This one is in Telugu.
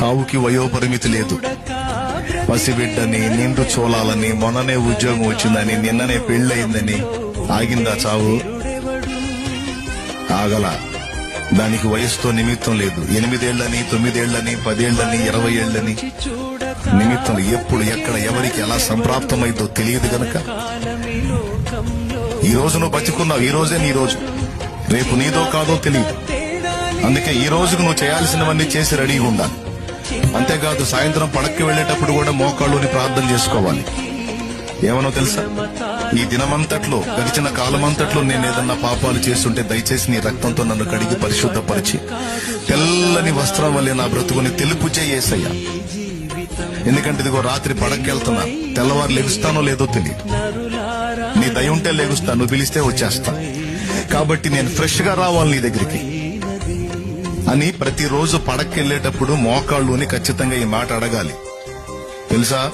చావుకి వయోపరిమితి లేదు. పసిబిడ్డని నిండు చూలాలని మొన్ననే ఉద్యోగం వచ్చిందని నిన్ననే పెళ్ళయిందని ఆగిందా చావు? ఆగల. దానికి వయసుతో నిమిత్తం లేదు. ఎనిమిదేళ్ళని తొమ్మిదేళ్ళని పదేళ్ళని ఇరవై ఏళ్ళని నిమిత్తం ఎప్పుడు ఎక్కడ ఎవరికి ఎలా సంప్రాప్తమైందో తెలియదు గనక. ఈ రోజు నువ్వు బతికున్నావు. ఈ రోజే నీ రోజు. రేపు నీదో కాదో తెలియదు. అందుకే ఈ రోజుకు నువ్వు చేయాల్సినవన్నీ చేసి రెడీగా ఉండాలి. అంతేకాదు సాయంత్రం పడక్కి వెళ్ళేటప్పుడు కూడా మోకాళ్ళుని ప్రార్థన చేసుకోవాలి. ఏమనో తెలుసా? ఈ దినమంతట్లో గడిచిన కాలమంతట్లో నేను ఏదన్నా పాపాలు చేస్తుంటే దయచేసి నీ రక్తంతో నన్ను కడిగి పరిశుద్ధపరిచి తెల్లని వస్త్రం వల్లే నా బ్రతుకుని తెలుపు చేయేసయ్యా ఎందుకంటే ఇదిగో రాత్రి పడక్కెళ్తున్నా తెల్లవారు లెగుస్తానో లేదో తెలియదు. నీ దయ ఉంటే లెగుస్తా నువ్వు పిలిస్తే వచ్చేస్తా. కాబట్టి నేను ఫ్రెష్గా రావాలి నీ దగ్గరికి. అని ప్రతిరోజు పడక్కెళ్ళేటప్పుడు మోకాళ్ళుని ఖచ్చితంగా ఈ మాట అడగాలి. తెలుసా?